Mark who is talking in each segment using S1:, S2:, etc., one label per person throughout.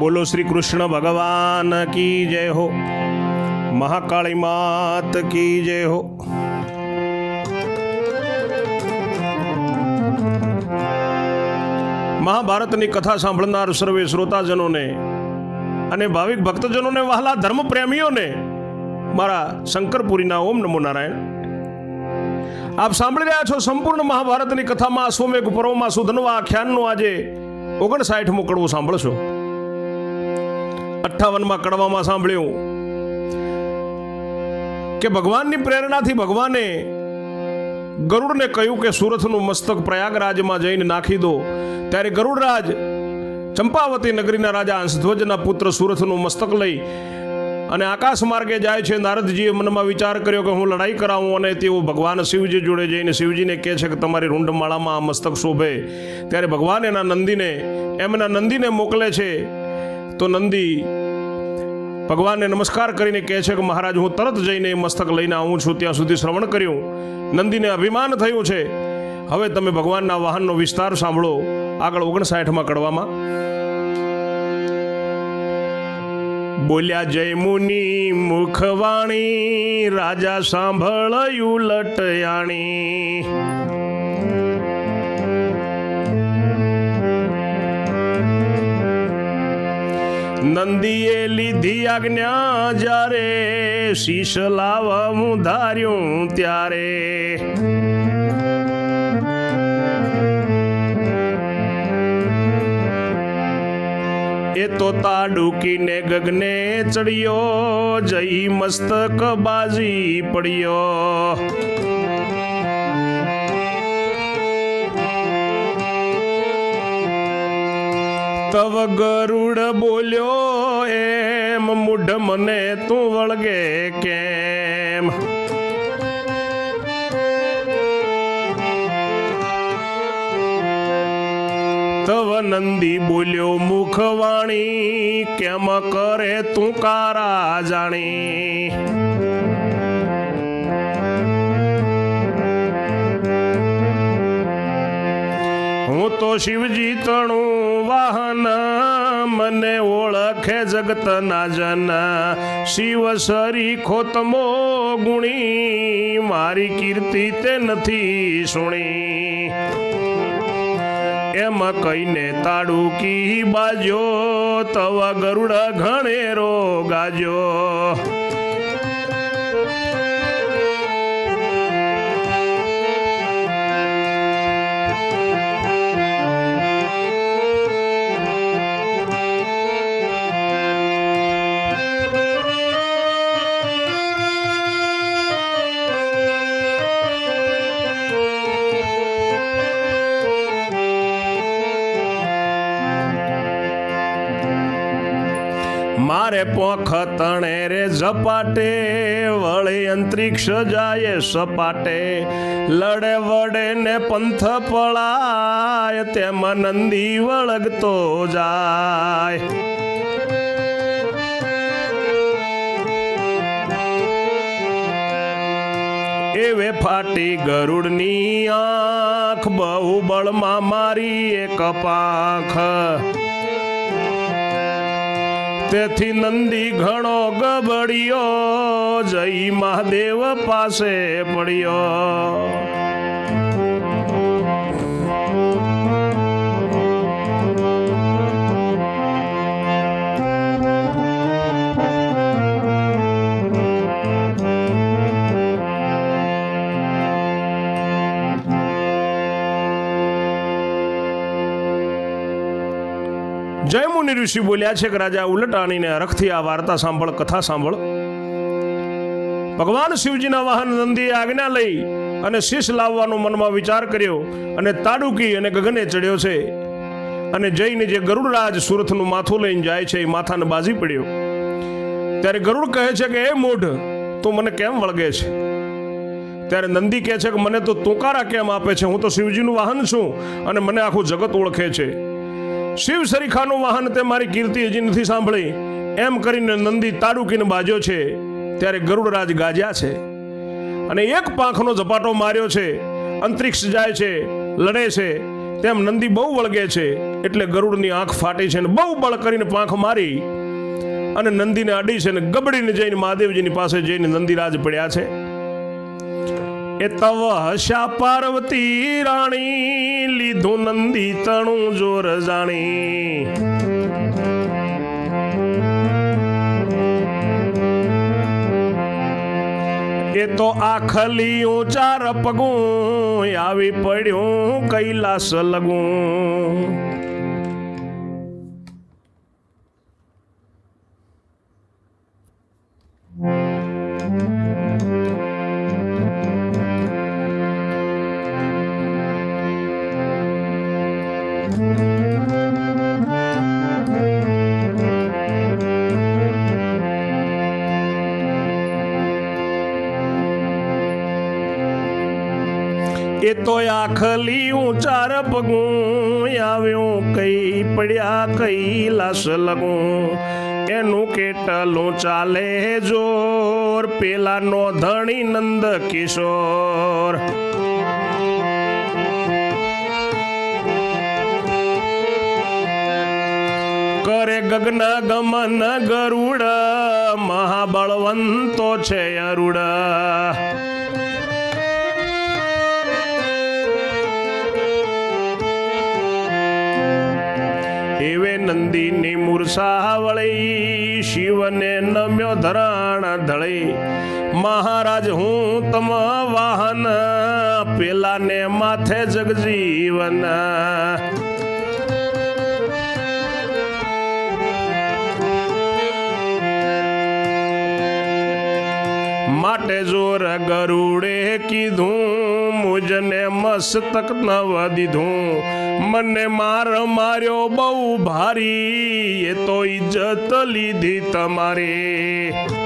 S1: બોલો શ્રી કૃષ્ણ ભગવાન કી જય હો? મહાકાળી માત કી જય હો? મહાભારતની કથા સાંભળનાર સર્વે શ્રોતાજનોને અને ભાવિક ભક્તજનોને વહાલા ધર્મ પ્રેમીઓને મારા શંકરપુરીના ઓમ નમો નારાયણ. આપ સાંભળી રહ્યા છો સંપૂર્ણ મહાભારતની કથામાં અશ્વમેઘ પર્વમાં સુધનવા આખ્યાનનું આજે ઓગણસાઠમું કડવું સાંભળશો. અઠ્ઠાવનમાં કડવામાં સાંભળ્યું કે ભગવાનની પ્રેરણાથી ભગવાને ગરુડને કહ્યું કે સુરથનું મસ્તક પ્રયાગરાજમાં જઈને નાખી દો. ત્યારે ગરુડરાજ ચંપાવતી નગરીના રાજા હંસધ્વજના પુત્ર સુરથનું મસ્તક લઈ અને આકાશ માર્ગે જાય છે. નારદજીએ મનમાં વિચાર કર્યો કે હું લડાઈ કરાવું અને તેઓ ભગવાન શિવજી જોડે જઈને શિવજીને કહે છે કે તમારી રૂંઢમાળામાં આ મસ્તક શોભે. ત્યારે ભગવાન એના નંદીને, એમના નંદીને મોકલે છે તો નંદી ભગવાનને નમસ્કાર કરીને કહે છે કે મહારાજ, હું તરત જઈને મસ્તક લઈને આવું છું, ત્યાં સુધી શ્રવણ કર્યું. નંદીને અભિમાન થયું છે. હવે તમે ભગવાનના વાહનનો વિસ્તાર સાંભળો. આગળ ઓગણસાઠમાં કડવામાં. બોલ્યા, જય મુનિ મુખવાણી, રાજા સાંભળયું લટયાણી. નંદીએ લીધી આજ્ઞા જ્યારે શીશ લાવા હું ધાર્યું ત્યારે. એ તો તાડુકીને ગગને ચડ્યો જઈ મસ્તક બાજી પડ્યો. તવ ગરુડ બોલ્યો, એમ મુઢ મને તું વળગે કેમ? તવ નંદી બોલ્યો, મુખવાણી, કેમ કરે તું કારા જાણી? શિવજી તણું વાહન, મને ઓળખે જગત ના જન. શિવ સરી ખોતમો ગુણી, મારી કીર્તિ તે નથી સુણી. એમ કહીને તાડુકી બાજો, તવા ગરુડ ઘણેરો ગાજો. મારે પોખ તણે રે ઝપાટે, વળી અંતરિક્ષ જાય સપાટે. લડે વડે ને પંથ પળાય, તેમાં નંદી વળગતો જાય. એવે ફાટી ગરુડની આંખ, બહુ બળમાં મારી એક પાંખ. તેથી નંદી ઘણો ગબડ્યો જય મહાદેવ પાસે પડ્યો. મુનિ ઋષિ બોલ્યા છે કે રાજા, ઉલટાણીને અરખથી આ વાર્તા સાંભળ, કથા સાંભળ. ભગવાન શિવજીના વાહન નંદીએ આજ્ઞા લઈ અને શીશ લાવવાનો મનમાં વિચાર કર્યો અને તાડુકી અને ગગને ચડ્યો છે. અને જઈને જે ગરુડરાજ સુરતનું માથું લઈને જાય છે, એ માથાને બાજી પડ્યો. ત્યારે ગરુડ કહે છે કે એ મૂઢ, તું મને કેમ વળગે છે? ત્યારે નંદી કહે છે કે, મને તો તોકારા કેમ આપે છે? હું તો શિવજીનું વાહન છું અને મને આખું જગત ઓળખે છે. શિવ સરીખાનું વાહન તે મારી કીર્તિ હજી નથી સાંભળી. એમ કરીને નંદી તાડુકીને બાજ્યો છે. ત્યારે ગરુડરાજ ગાજ્યા છે. અને એક પાંખનો ઝપાટો માર્યો છે. અંતરિક્ષ જાય છે, લડે છે. તેમ નંદી બહુ વળગે છે. એટલે ગરુડની આંખ ફાટી છે ને બહુ બળ કરીને પાંખ મારી. અને નંદીને અડી છે ને ગબડીને જઈને મહાદેવજીની પાસે જઈને નંદીરાજ પડ્યા છે. એ તવ હશા પાર્વતી રાણી, લીધું નંદી તણું જોર જાણી. એ તો આખલી ચાર પગું આવી પડ્યું કૈલાસ લગું. તો હું ચાર પગું આવ્યું, કઈ પડ્યા, કઈ લાશ લગું. એનું કેટલું ચાલે જોર પેલા નો ધણી નંદ કિશોર. કરે ગગન ગમન ગરુડ, મહાબળવંતો છે અરુડ. નંદીની મૂર્છા વળી શિવને નમ્યો ધરાણ ધળી. મહારાજ, હું તમ વાહન, પેલાને માથે જગજીવન. માટે જોર ગરુડે કીધું, મુજને મસ્તક નવ દીધું. મને માર માર્યો બહુ ભારી એ તો ઇજ્જત લીધી તમારી.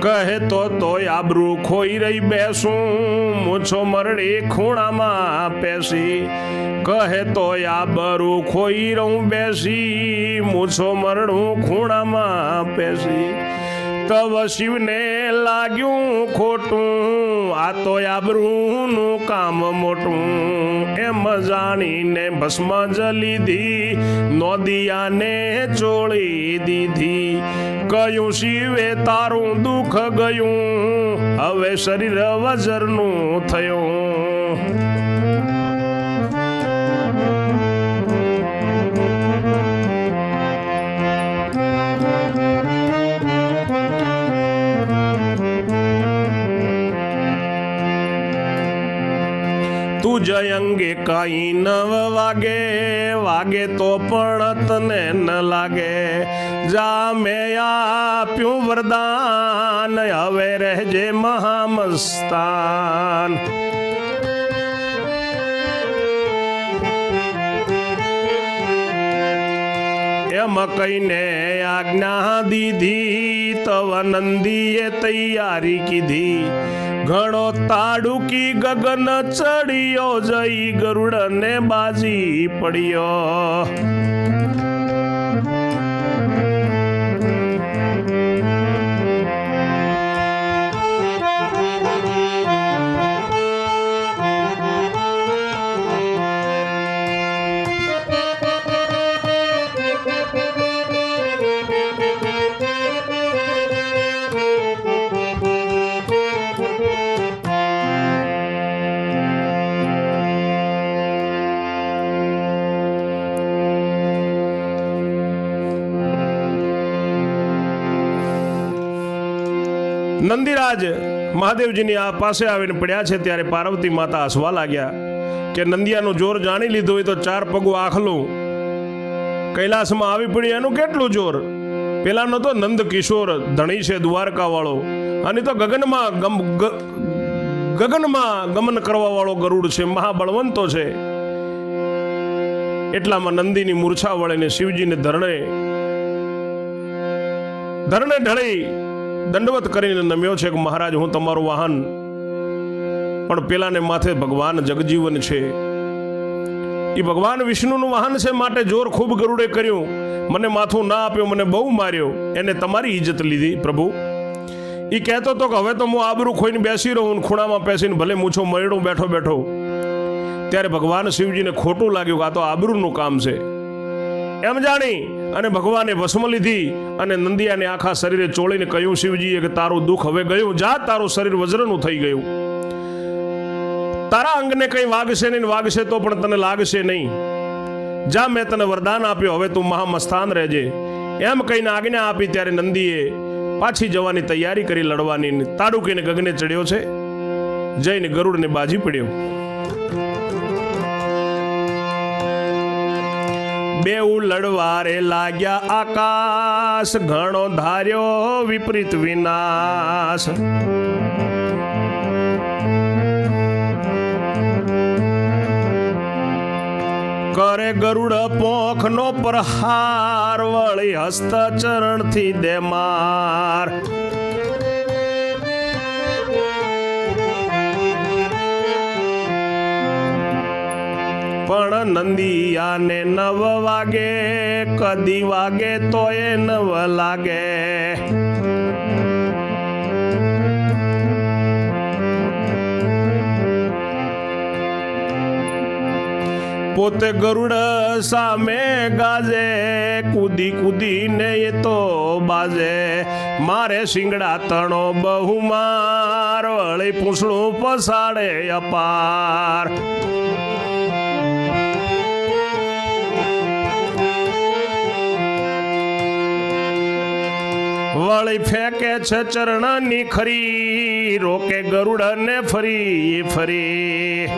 S1: કહે તો તોય આબરૂ ખોઈ રહી બેસું. મૂછો મરડી ખૂણામાં પેસી. કહે તોય આબરૂ ખોઈ રહું બેસી. મૂછો મરડું ખૂણામાં પેસી. તવ શિવને લાગ્યું ખોટું. આ તો આબરૂનું કામ મોટું. એમ જાણીને ભસ્મ જ લીધી નોદિયાને ચોળી દીધી. કયું શિવે તારું દુઃખ ગયું, હવે શરીર વજરનું થયું. જય અંગે કઈ નવ વાગે વાગે તો પણ તને ન લાગે. જા મેં આપ્યું વરદાન, હવે રહેજે મહામસ્તાન. એમ કહીને આજ્ઞા દીધી, તવ નંદીએ તૈયારી કીધી. ઘણો તાડુકી ગગન ચડ્યો, જઈ ગરુડને બાજી પડ્યો. નંદીરાજ મહાદેવજીની આ પાસે આવીને પડ્યા છે ત્યારે પાર્વતી માતા હસવા લાગ્યા કે નંદિયાનું જોર જાણી લીધું હોય તો ચાર પગું આખલું. કૈલાસમાં આવી પડી એનું કેટલું જોર? પેલાનો તો નંદ કિશોર, ધણી છે, દ્વારકાવાળો. અને તો ગગનમાં ગમ ગગનમાં ગમન કરવાવાળો ગરુડ છે, મહાબળવંતો છે. એટલામાં નંદીની મૂર્છા વળીને શિવજીને ધરણે ધરણે ઢળી દંડવત કરીને નમ્યો છે કે મહારાજ, હું તમારું વાહન પણ પેલાને માથે ભગવાન જગજીવન છે. એ ભગવાન વિષ્ણુનું વાહન છે માટે જોર ખૂબ ગરુડે કર્યું. મને માથું ના આપ્યું, મને બહુ માર્યો. એને તમારી ઇજ્જત લીધી, પ્રભુ. એ કહેતો હતો કે હવે તો હું આબરૂ ખોઈને બેસી રહું ખૂણામાં બેસીને ભલે મૂછો મરડું બેઠો બેઠો. ત્યારે ભગવાન શિવજીને ખોટું લાગ્યું કે આ તો આબરૂનું કામ છે. એમ જાણી અને ભગવાને ભસ્મ લીધી અને નંદિયાને આખા શરીરે ચોળીને કહ્યું, શિવજીએ, કે તારું દુઃખ હવે ગયું. જા, તારું શરીર વજ્રનું થઈ ગયું. તારા અંગને કંઈ વાગશે નહીં વાગશે તો પણ તને લાગશે નહીં. જા, મેં તને વરદાન આપ્યો. હવે તું મહામસ્થાન રહેજે. એમ કહીને આજ્ઞા આપી ત્યારે નંદીએ પાછી જવાની તૈયારી કરી લડવાની. તાડુકીને ગગને ચડ્યો છે. જઈને ગરુડને બાજી પડ્યો. બેઉ લડવારે લાગ્યા આકાશ, ઘણો ધાર્યો વિપરીત વિનાશ. કરે ગરુડ પોખનો પ્રહાર, વળી હસ્ત ચરણથી દે પણ નંદિયાને નવ વાગે, કદી વાગે તો એ નવ લાગે. પોતે ગરુડ સામે ગાજે, કૂદી કૂદીને એ તો બાજે. મારે શિંગડા તણો બહુ માર, વળી પૂછડું પસાડે અપાર. વળી ફેંકે છે ચરણની ખરી, રોકે ગરુડને ફરી ફરી.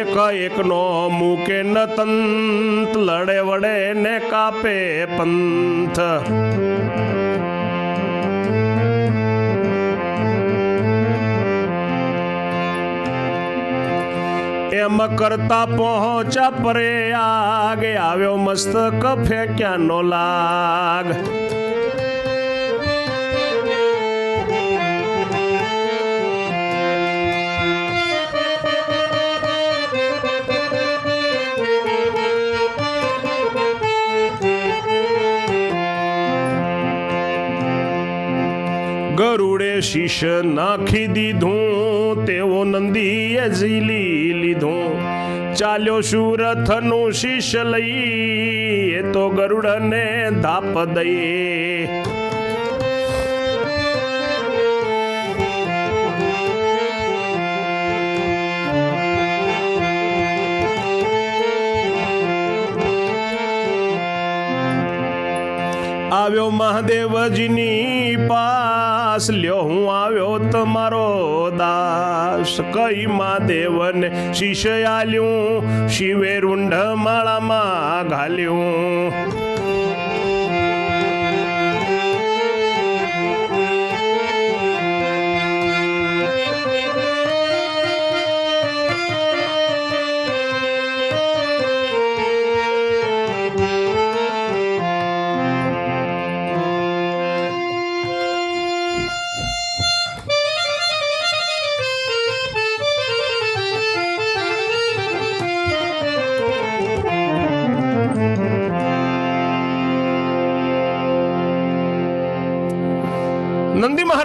S1: એક એકનો મૂકે ન તંત, લડે વડે ને કાપે પંથ. એમ કરતા પહોંચ્યા પરે આગે. આવ્યો મસ્તક ફેંક્યા નો લાગ. ગરુડે શીશ નાખી દીધું તેવો નંદીએ ઝીલી લીધું. ચાલ્યો સુરથનું શીશ લઈ, એ તો ગરુડને ધાપ દઈએ આવ્યો મહાદેવજીની પાસ લ્યો હું આવ્યો તમારો દાસ. કઈ મહાદેવને શીશ આલ્યું શિવે રૂંઢ માળામાં ઘાલ્યું.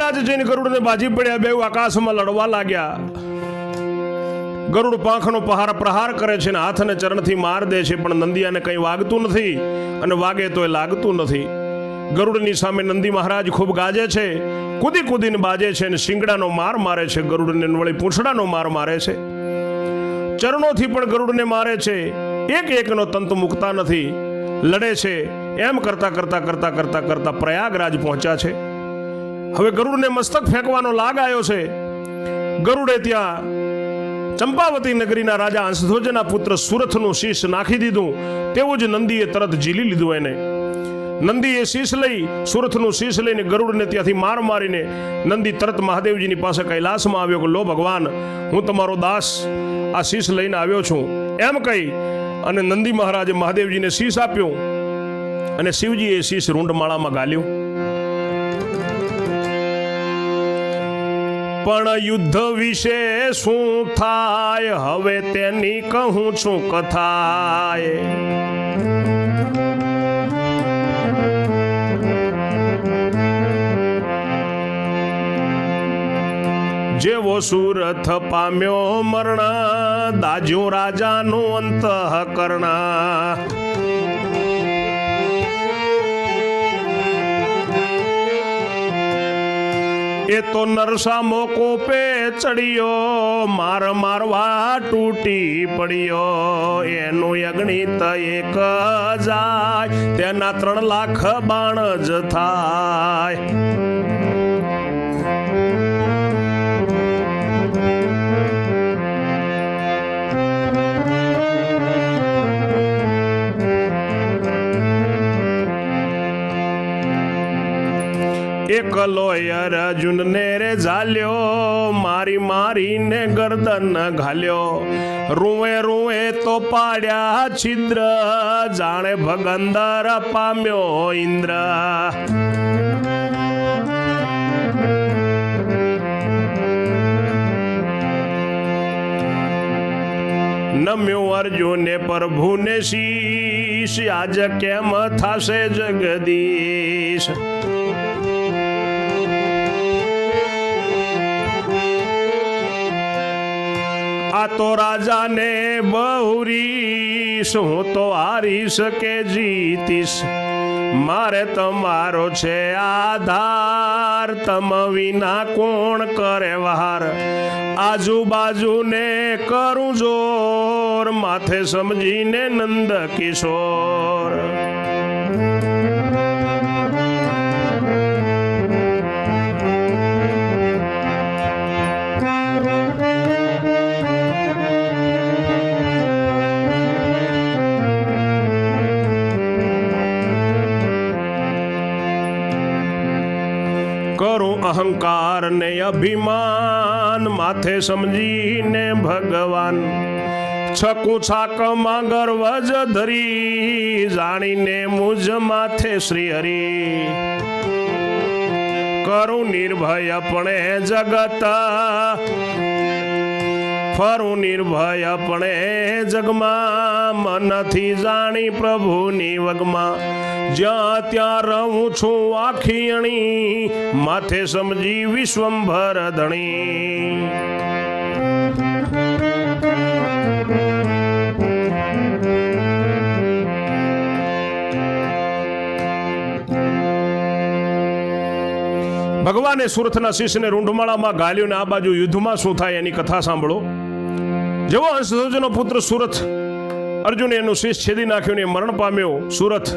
S1: નંદી જ જઈને ગરુડને બાજી પડ્યા બે આકાશમાં લડવા લાગ્યા. ગરુડ પાંખનો પહાર પ્રહાર કરે છે ને હાથ અને ચરણથી માર દે છે, પણ નંદિયાને કંઈ વાગતું નથી અને વાગે તો એ લાગતું નથી. ગરુડની સામે નંદી મહારાજ ખૂબ ગાજે છે, કૂદી કૂદીને બાજે છે અને શિંગડાનો માર મારે છે, ગરુડને વળી પૂંછડાનો માર મારે છે. ચરણોથી પણ ગરુડને મારે છે, એક એકનો તંત મૂકતા નથી. લડે છે, એમ કરતા કરતા કરતા કરતા કરતા પ્રયાગરાજ પહોંચ્યા છે. હવે ગરુડને મસ્તક ફેંકવાનો લાગ આવ્યો છે. ગરુડે ત્યાં ચંપાવતી નગરીના રાજા હંસધ્વજના પુત્ર સુરથનું શીશ નાખી દીધું. તેવું જ નંદીએ તરત ઝીલી લીધું એને. નંદીએ શીશ લઈ, સુરથનું શીશ લઈને ગરુડને ત્યાંથી માર મારીને નંદી તરત મહાદેવજીની પાસે કૈલાસમાં આવ્યો કે, લો ભગવાન, હું તમારો દાસ આ શીશ લઈને આવ્યો છું. એમ કહી અને નંદી મહારાજે મહાદેવજીને શીશ આપ્યું અને શિવજીએ શીશ રૂંઢમાળામાં ગાલ્યું. પણ યુદ્ધ વિશે શું થાય? હવે તેની કહું છું કથાય જેવો સુરથ પામ્યો મરણ, દાજ્યું રાજાનું અંતઃકરણ. એ તો નરસામો કોપે ચડ્યો, માર મારવા તૂટી પડ્યો. એનું અગણિત એક જાય, તેના ત્રણ લાખ બાણ જ થાય. એકલો અર્જુન ને રે ઝાલ્યો, મારી મારીને ગરદન ઘાલ્યો. રૂએ રૂએ તો પાડ્યા છિદ્ર, જાણે ભગંદર પામ્યો ઇન્દ્ર. નમ્યો અર્જુને પ્રભુને શીશ, આજ કેમ થાશે જગદીશ? આ તો રાજાને બહુરીશ હું તો હારીશ કે જીતીશ? મારે તમારો છે આધાર, તમ વિના કોણ કરે વહાર? આજુબાજુને કરું જોર, માથે સમજીને નંદ કિશોર. કરું અહંકાર ને અભિમાન, માથે સમજીને ભગવાન. છકું છાકમાં ગર્વ જ ધરી, જાણીને મુજ માથે શ્રી હરિ. કરું નિર્ભય પણ જગત ફરું નિર્ભય પણ જગમાં મનથી જાણી પ્રભુની વગમાં. જ્યાં ત્યાં રહું છું આખી અણી, માથે સમજી વિશ્વંભર ધણી. ભગવાને સુરથના શિષ્યને રૂંઢમાળામાં ગાલ્યું ને આ બાજુ યુદ્ધમાં શું થાય એની કથા સાંભળો. જેવો હંસધ્વજનો પુત્ર સુરથ અર્જુને એનું શીશ છેદી નાખ્યું ને મરણ પામ્યો સુરથ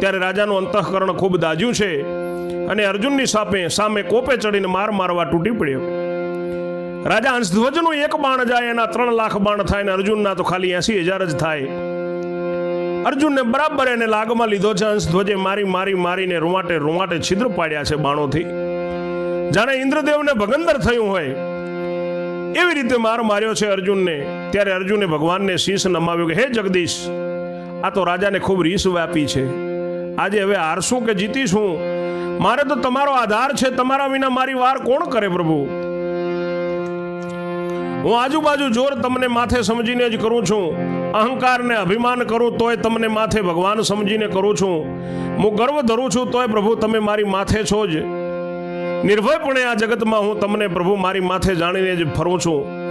S1: ત્યારે રાજાનું અંતઃકરણ ખૂબ દાજ્યું છે અને અર્જુનની સાપે સામે કોપે ચડીને માર મારવા તૂટી પડ્યો. રાજા હંસધ્વજનું એક બાણ જાય, એના ત્રણ લાખ બાણ થાય ને અર્જુનના તો ખાલી એસી હજાર જ થાય. અર્જુનને બરાબર એને લાગમાં લીધો છે, હંસધ્વજે મારી મારી મારીને રૂવાટે રૂવાટે છિદ્ર પાડ્યા છે બાણોથી. જાણે ઇન્દ્રદેવને ભગંદર થયું હોય એવી રીતે માર માર્યો છે અર્જુનને? ત્યારે અર્જુને ભગવાનને શીશ નમાવ્યો કે, હે જગદીશ, આ તો રાજાને ખૂબ રીસ વ્યાપી છે. આજે હવે હારશું કે જીતીશું? મારે તો તમારો આધાર છે, તમારા વિના મારી વાર કોણ કરે પ્રભુ? હું આજુબાજુ જોર તમને માથે સમજીને જ કરું છું. અહંકારને અભિમાન કરું તોય તમને માથે ભગવાન સમજીને કરું છું. હું ગર્વ ધરું છું તોય પ્રભુ તમે મારી માથે છો જ. નિર્ભયપણે આ જગતમાં હું તમને પ્રભુ મારી માથે જાણીને જ ફરું છું.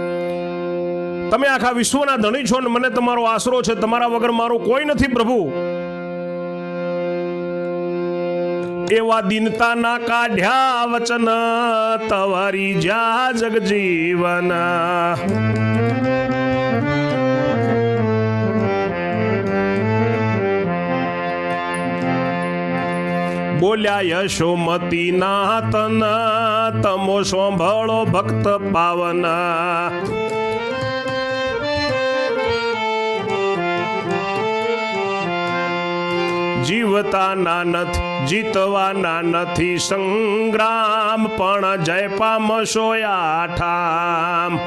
S1: તમે આખા વિશ્વના ધણી છો ને મને તમારો આશરો છે. તમારા વગર મારું કોઈ નથી પ્રભુ. એવા દિનતાના કાઢ્યા વચન તવારી જા જગજીવન. બોલ્યા યશોમતી નાતન તમો સાંભળો ભક્ત પાવન. જીવતાના નથી જીતવાના નથી સંગ્રામ, પણ જય પામશો આઠામ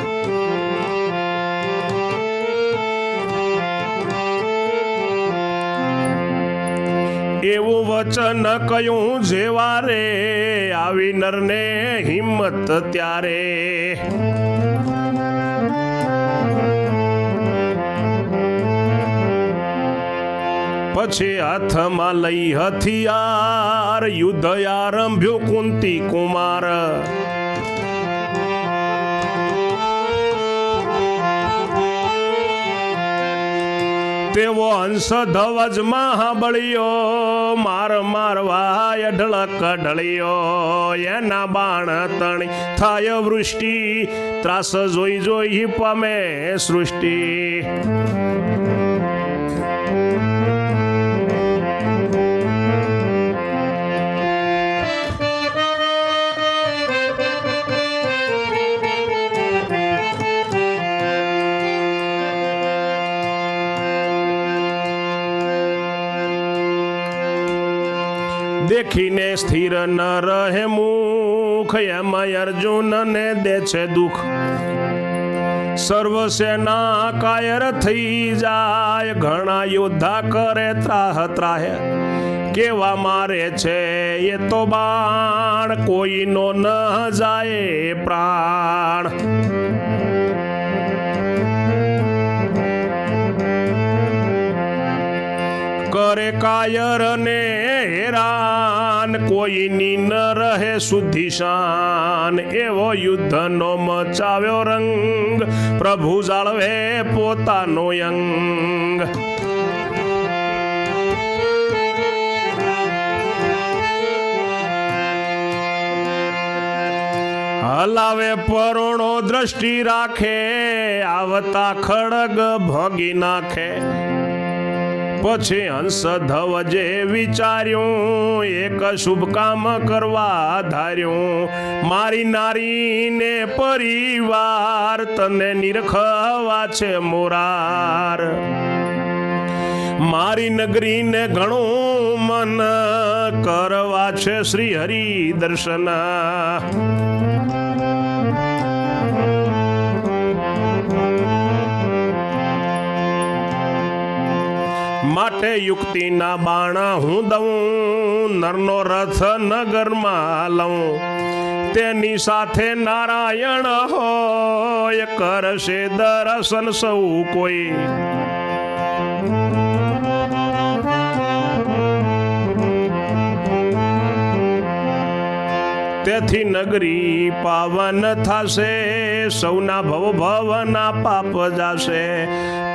S1: એવું વચન કયું જેવા રે આવી નરને હિંમત ત્યારે. પછી હાથમાં લઈ હથિયાર યુદ્ધ આરંભ્યો કુંતી કુમાર. તેવો હંસ ધવજમાં હાંભળ્યો. માર મારવા ઢળક ઢળ્યો. એના બાણ તણી થાય વૃષ્ટિ. ત્રાસ જોઈ જોઈ પામે સૃષ્ટિ. દેખીને સ્થિર ન રહે મુખ એમાં અર્જુનને દે છે દુઃખ. સર્વ સેના કાયર થઈ જાય, ઘણા યોદ્ધા કરે ત્રાહ ત્રાહે. કેવા મારે છે એ તો બાણ, કોઈનો ન જાય પ્રાણ. કરે કાયર ને હેરાન, કોઈની ન રહે સુધી શાન. એવો યુદ્ધનો મચાવ્યો રંગ, પ્રભુ જાળવે પોતાનો અંગ હલાવે પરોણો દ્રષ્ટિ રાખે, આવતા ખડગ ભોગી નાખે. પછી હંસ ધવજે વિચાર્યું, એક શુભ કામ કરવા ધાર્યું. મારી નારીને પરિવાર તને નિરખવા છે મોરાર. મારી નગરીને ઘણું મન કરવા છે શ્રી હરિ દર્શન માટે યુક્તિના બાણા હું દઉં, નરનો રથ નગરમાં લઉં. તેની સાથે નારાયણ હોય, કરશે દર્શન સૌ કોઈ. તેથી નગરી પાવન થશે, સૌના ભવ ભવના પાપ જાશે.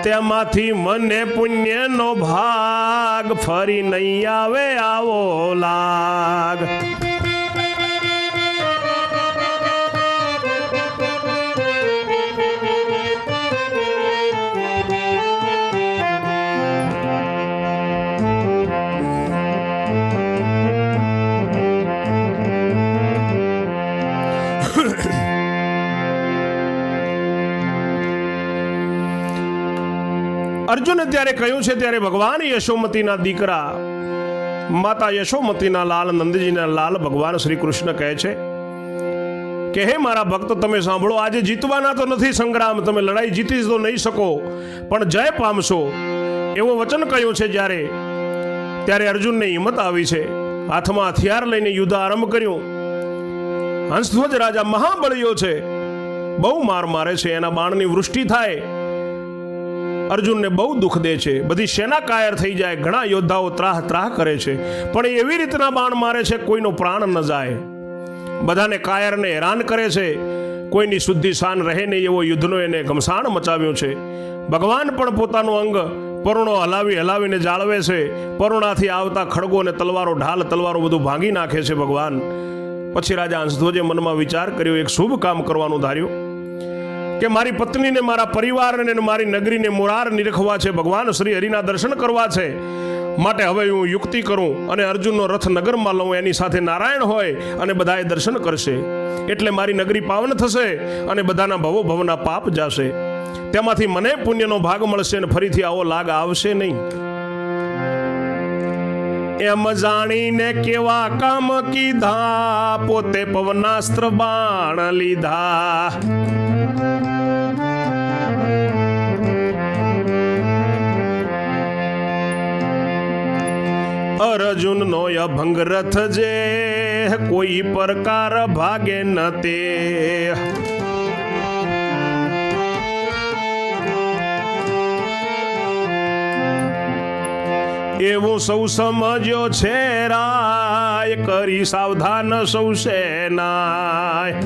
S1: તેમાંથી મને પુણ્યનો ભાગ ફરી નહીં આવે આવો લાગ. અર્જુને ત્યારે કહ્યું છે, ત્યારે ભગવાન યશોમતીના દીકરા, માતા યશોમતીના લાલ, નંદજીના લાલ ભગવાન શ્રી કૃષ્ણ કહે છે, કે હે મારા ભક્ત, તમે સાંભળો, આજે જીતવાના તો નથી સંગ્રામ, તમે લડાઈ જીતી તો નહીં શકો, પણ જય પામશો. એવો વચન કહ્યું છે જ્યારે, ત્યારે અર્જુનને હિંમત આવી છે, હાથમાં હથિયાર લઈને યુદ્ધ આરંભ કર્યું. હંસધ્વજ રાજા મહાબળીઓ છે, બહુ માર મારે છે, એના બાણની વૃષ્ટિ થાય અર્જુનને બહુ દુઃખ દે છે. બધી સેના કાયર થઈ જાય, ઘણા યોદ્ધાઓ ત્રાહ ત્રાહ કરે છે. પણ એવી રીતના બાણ મારે છે, કોઈનો પ્રાણ ન જાય. બધાને કાયરને હેરાન કરે છે. કોઈની શુદ્ધિ શાન રહે નહીં એવો યુદ્ધનો એને ઘમસાણ મચાવ્યું છે. ભગવાન પણ પોતાનું અંગ પરુણો હલાવી હલાવીને જાળવે છે. પરુણાથી આવતા ખડગો અને તલવારો, ઢાલ, તલવારો બધું ભાંગી નાખે છે ભગવાન. પછી રાજા હંસધ્વજે મનમાં વિચાર કર્યો, એક શુભ કામ કરવાનું ધાર્યું. કે મારી પત્નીને, મારા પરિવારને મારી નગરીને મોરાર નિરખવા છે, ભગવાન શ્રી હરિના દર્શન કરવા છે. માટે હવે હું યુક્તિ કરું અને અર્જુનનો રથ નગરમાં લઉં, એની સાથે નારાયણ હોય અને બધાએ દર્શન કરશે. એટલે મારી નગરી પાવન થશે અને બધાના ભવો ભવના પાપ જાશે. તેમાંથી મને પુણ્યનો ભાગ મળશે અને ફરીથી આવો લાગ આવશે નહીં. એમ જાણીને કેવા કામ કીધા, પોતે પવનાસ્ત્ર બાણ લીધા. અર્જુનનો અભંગ રથ જે કોઈ પ્રકાર ભાગે ન તે. એવું સૌ સમજ્યો છે રાય, કરી સાવધાન સૌ સેનાય.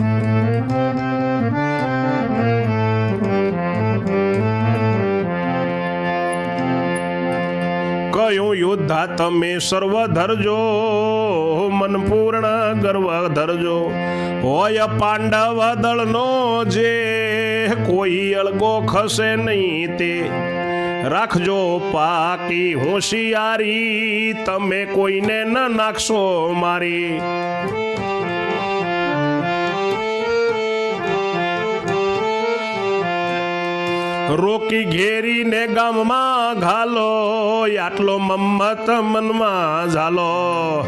S1: કયું યોદ્ધા તમે સર્વ ધરજો મન પૂર્ણ ગર્વ ધરજો હોય પાંડવ દળનો જે, કોઈ અળગો ખસે નહીં તે. રાખજો પાકી હોશિયારી, તમે કોઈને ન નાખશો મારી. રોકી ઘેરીને ગામમાં ઘાલો આટલો મમ્મત મનમાં ઝાલો.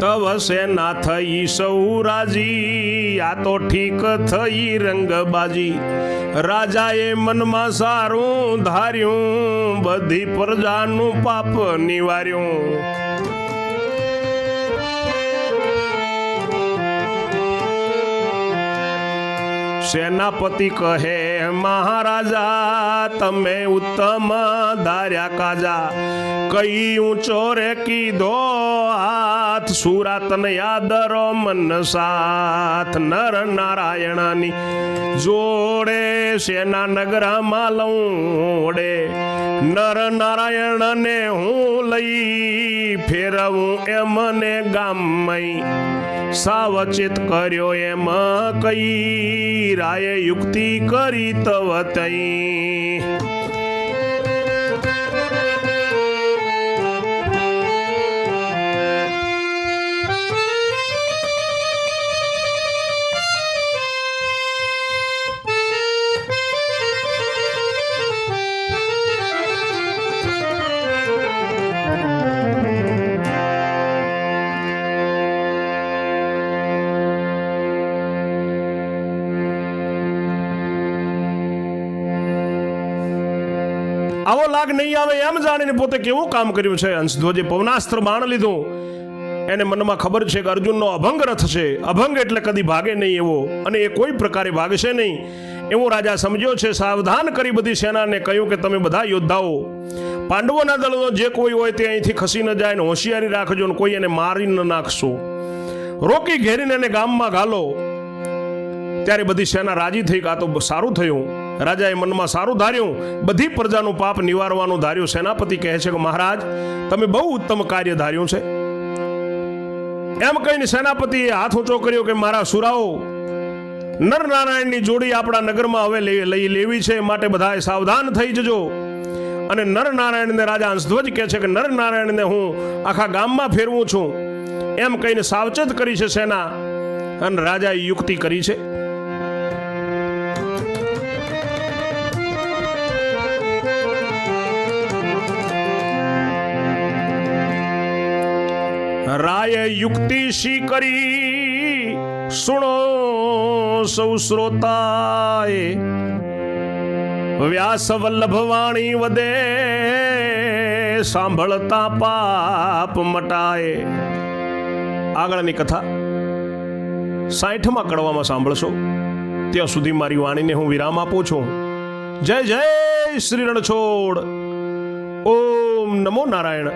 S1: તવ સેના થઈ સૌ રાજી, આ તો ઠીક થઈ રંગબાજી. રાજાએ મનમાં સારું ધાર્યું, બધી પ્રજાનું પાપ નિવાર્યું. સેનાપતિ કહે, મહારાજા, તમે ઉત્તમ ધાર્યા કાજા. કઈ ઊંચો રે કીધો હાથ, સુરાતન યાદરો મન સાથ. નર નારાયણની જોડે સેના નગરમાં લઉડે. નર નારાયણને હું લઈ ફેરવું એમને ગામમય સાવચેત કર્યો એમ કઈ રાય યુક્તિ કરી તવ તઈ. આવો લાગ નહીં આવે એમ જાણીને પોતે કેવું કામ કર્યું છે? હંસધ્વજે પવનાસ્ત્ર બાણ લીધું. એને મનમાં ખબર છે કે અર્જુનનો અભંગ રથ છે. અભંગ એટલે કદી ભાગે નહીં એવો અને એ કોઈ પ્રકારે ભાગશે નહીં. એવો રાજા સમજ્યો છે, સાવધાન કરી બધી સેનાને કહ્યું કે તમે બધા યોદ્ધાઓ, પાંડવોના દળનો જે કોઈ હોય તે અહીંથી ખસી ન જાય ને હોશિયારી રાખજો ને કોઈ એને મારી ન નાખશો. રોકી ઘેરીને એને ગામમાં ઘાલો ત્યારે બધી સેના રાજી થઈ આ તો સારું થયું. રાજાએ મનમાં સારું ધાર્યું, બધી પ્રજાનું પાપ નિવારવાનું ધાર્યું. સેનાપતિ કહે છે કે મહારાજ, તમે બહુ ઉત્તમ કાર્ય ધાર્યું છે. એમ કહીને સેનાપતિએ હાથ ઊંચો કર્યો કે મારા સુરાઓ, નરનારાયણની જોડી આપણા નગરમાં હવે લઈ લેવી છે માટે બધાએ સાવધાન થઈ જજો. અને નરનારાયણને રાજા હંસધ્વજ કહે છે કે નરનારાયણને હું આખા ગામમાં ફેરવું છું. એમ કહીને સાવચેત કરી છે સેના. અને રાજાએ યુક્તિ કરી છે. રાય યુક્તિ શી કરી? સુણો સૌ શ્રોતાએ. વ્યાસ વલ્લભ વાણી વદે સાંભળતા પાપ મટાય આગળની કથા સાઠમાં કડવામાં સાંભળશો. ત્યાં સુધી મારી વાણીને હું વિરામ આપું છું. જય જય શ્રી રણછોડ. ઓમ નમો નારાયણ.